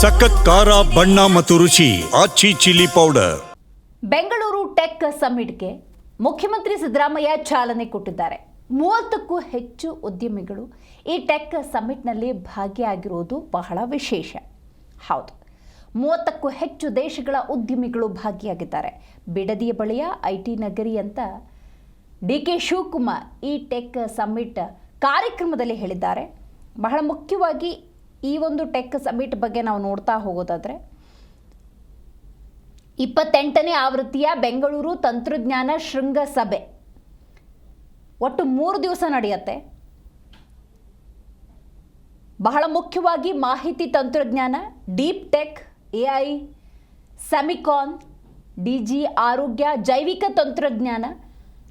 ಸಖತ್ ಖಾರ, ಬಣ್ಣ ಮತ್ತು ರುಚಿ Aachi chilli powder. Bengaluru tech ಸಮ್ಮಿಟ್ಗೆ ಮುಖ್ಯಮಂತ್ರಿ ಸಿದ್ದರಾಮಯ್ಯ ಚಾಲನೆ ಕೊಟ್ಟಿದ್ದಾರೆ. ಮೂವತ್ತಕ್ಕೂ ಹೆಚ್ಚು ಉದ್ಯಮಿಗಳು ಈ ಟೆಕ್ ಸಮ್ಮಿಟ್ನಲ್ಲಿ ಭಾಗಿಯಾಗಿರುವುದು ಬಹಳ ವಿಶೇಷ. ಹೌದು, ಮೂವತ್ತಕ್ಕೂ ಹೆಚ್ಚು ದೇಶಗಳ ಉದ್ಯಮಿಗಳು ಭಾಗಿಯಾಗಿದ್ದಾರೆ. ಬಿಡದಿಯ ಬಳಿಯ ಐ ಟಿ ನಗರಿ ಅಂತ ಡಿ ಕೆ ಶಿವಕುಮಾರ್ ಈ ಟೆಕ್ ಸಮ್ಮಿಟ್ ಕಾರ್ಯಕ್ರಮದಲ್ಲಿ ಹೇಳಿದ್ದಾರೆ. ಬಹಳ ಮುಖ್ಯವಾಗಿ ಈ ಒಂದು ಟೆಕ್ ಸಮಿಟ್ ಬಗ್ಗೆ ನಾವು ನೋಡ್ತಾ ಹೋಗೋದಾದರೆ, ಇಪ್ಪತ್ತೆಂಟನೇ ಆವೃತ್ತಿಯ ಬೆಂಗಳೂರು ತಂತ್ರಜ್ಞಾನ ಶೃಂಗಸಭೆ. ಒಟ್ಟು ಮೂರು ದಿವಸ ನಡೆಯುತ್ತೆ. ಬಹಳ ಮುಖ್ಯವಾಗಿ ಮಾಹಿತಿ ತಂತ್ರಜ್ಞಾನ, deep tech A I semicon D G ಆರೋಗ್ಯ, ಜೈವಿಕ ತಂತ್ರಜ್ಞಾನ,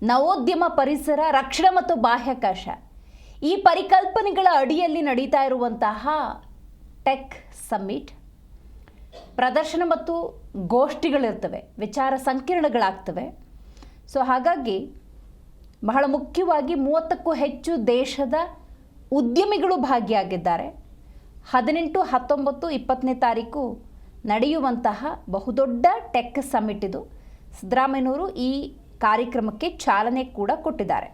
ನವೋದ್ಯಮ ಪರಿಸರ, ರಕ್ಷಣೆ ಮತ್ತು ಬಾಹ್ಯಾಕಾಶ. ಈ ಪರಿಕಲ್ಪನೆಗಳ ಅಡಿಯಲ್ಲಿ ನಡೀತಾ ಇರುವಂತಹ ಟೆಕ್ ಸಮ್ಮಿಟ್, ಪ್ರದರ್ಶನ ಮತ್ತು ಗೋಷ್ಠಿಗಳಿರ್ತವೆ, ವಿಚಾರ ಸಂಕಿರಣಗಳಾಗ್ತವೆ. ಸೊ ಹಾಗಾಗಿ ಬಹಳ ಮುಖ್ಯವಾಗಿ ಮೂವತ್ತಕ್ಕೂ ಹೆಚ್ಚು ದೇಶದ ಉದ್ಯಮಿಗಳು ಭಾಗಿಯಾಗಿದ್ದಾರೆ. ಹದಿನೆಂಟು, ಹತ್ತೊಂಬತ್ತು, ಇಪ್ಪತ್ತನೇ ತಾರೀಕು ನಡೆಯುವಂತಹ ಬಹುದೊಡ್ಡ ಟೆಕ್ ಸಮ್ಮಿಟ್ ಇದು. ಸಿದ್ದರಾಮಯ್ಯನವರು ಈ ಕಾರ್ಯಕ್ರಮಕ್ಕೆ ಚಾಲನೆ ಕೂಡ ಕೊಟ್ಟಿದ್ದಾರೆ.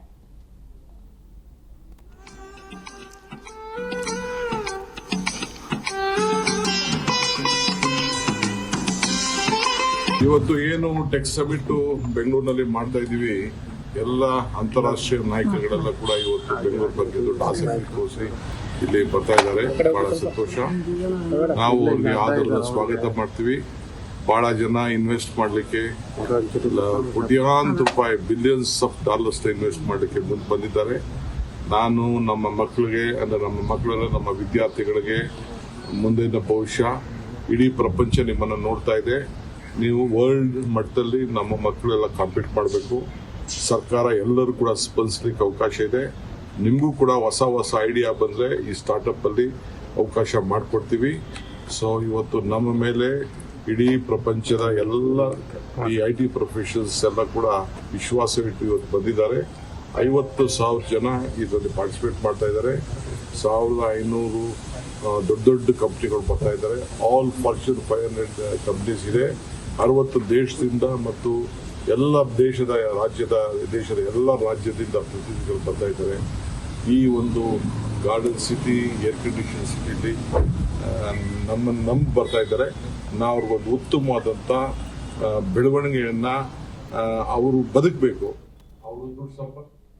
ಇವತ್ತು ಏನು ಟೆಕ್ ಸಮಿಟ್ ಬೆಂಗಳೂರಿನಲ್ಲಿ ಮಾಡ್ತಾ ಇದೀವಿ ಎಲ್ಲ ಅಂತಾರಾಷ್ಟ್ರೀಯ ನಾಯಕರುಗಳೆಲ್ಲ ಕೂಡ ಇವತ್ತು ಬೆಂಗಳೂರು ಬಗ್ಗೆ ದೊಡ್ಡ ಆಸಕ್ತಿ ತೋರಿಸಿ ಇಲ್ಲಿ ಬರ್ತಾ ಇದ್ದಾರೆ. ಬಹಳ ಸಂತೋಷ. ನಾವು ಅವ್ರಿಗೆ ಆಧಾರದ ಸ್ವಾಗತ ಮಾಡ್ತೀವಿ. ಬಹಳ ಜನ ಇನ್ವೆಸ್ಟ್ ಮಾಡ್ಲಿಕ್ಕೆ ಕೋಟ್ಯಾಂತ ರೂಪಾಯಿ ಬಿಲಿಯನ್ಸ್ ಆಫ್ ಡಾಲರ್ಸ್ ಇನ್ವೆಸ್ಟ್ ಮಾಡ್ಲಿಕ್ಕೆ ಮುಂದೆ ಬಂದಿದ್ದಾರೆ. ನಾನು ನಮ್ಮ ಮಕ್ಕಳಿಗೆ, ಅಂದ್ರೆ ನಮ್ಮ ಮಕ್ಕಳನ್ನ ನಮ್ಮ ವಿದ್ಯಾರ್ಥಿಗಳಿಗೆ ಮುಂದಿನ ಭವಿಷ್ಯ, ಇಡೀ ಪ್ರಪಂಚ ನಿಮ್ಮನ್ನು ನೋಡ್ತಾ ಇದೆ. ನೀವು ವರ್ಲ್ಡ್ ಮಟ್ಟದಲ್ಲಿ ನಮ್ಮ ಮಕ್ಕಳೆಲ್ಲ ಕಾಂಪೀಟ್ ಮಾಡಬೇಕು. ಸರ್ಕಾರ ಎಲ್ಲರೂ ಕೂಡ ಸ್ಪಂದಿಸಲಿಕ್ಕೆ ಅವಕಾಶ ಇದೆ. ನಿಮಗೂ ಕೂಡ ಹೊಸ ಹೊಸ ಐಡಿಯಾ ಬಂದರೆ ಈ ಸ್ಟಾರ್ಟಪ್ ಅಲ್ಲಿ ಅವಕಾಶ ಮಾಡಿಕೊಡ್ತೀವಿ. ಸೊ ಇವತ್ತು ನಮ್ಮ ಮೇಲೆ ಇಡೀ ಪ್ರಪಂಚದ ಎಲ್ಲ ಈ ಐ ಟಿ ಪ್ರೊಫೆಷನ್ಸ್ ಎಲ್ಲ ಕೂಡ ವಿಶ್ವಾಸವಿಟ್ಟು ಇವತ್ತು ಬಂದಿದ್ದಾರೆ. ಐವತ್ತು ಸಾವಿರ ಜನ ಇದರಲ್ಲಿ ಪಾರ್ಟಿಸಿಪೇಟ್ ಮಾಡ್ತಾ ಇದ್ದಾರೆ. ಸಾವಿರದ ಐನೂರು ದೊಡ್ಡ ದೊಡ್ಡ ಕಂಪ್ನಿಗಳು ಬರ್ತಾ ಇದ್ದಾರೆ. All Fortune five hundred companies ಇದೆ. ಅರವತ್ತು ದೇಶದಿಂದ ಮತ್ತು ಎಲ್ಲ ದೇಶದ ರಾಜ್ಯದ, ದೇಶದ ಎಲ್ಲ ರಾಜ್ಯದಿಂದ ಪ್ರತಿನಿಧಿಗಳು ಬರ್ತಾ ಇದ್ದಾರೆ. ಈ ಒಂದು ಗಾರ್ಡನ್ ಸಿಟಿ, ಏರ್ ಕಂಡೀಷನ್ ಸಿಟಿಲಿ ನಮ್ಮನ್ನು ನಂಬಿ ಬರ್ತಾ ಇದ್ದಾರೆ. ನಾವು ಅವ್ರಿಗೊಂದು ಉತ್ತಮವಾದಂಥ ಬೆಳವಣಿಗೆಯನ್ನು ಅವರು ಬದುಕಬೇಕು. ಅವರು ಸಂಪಾದನೆ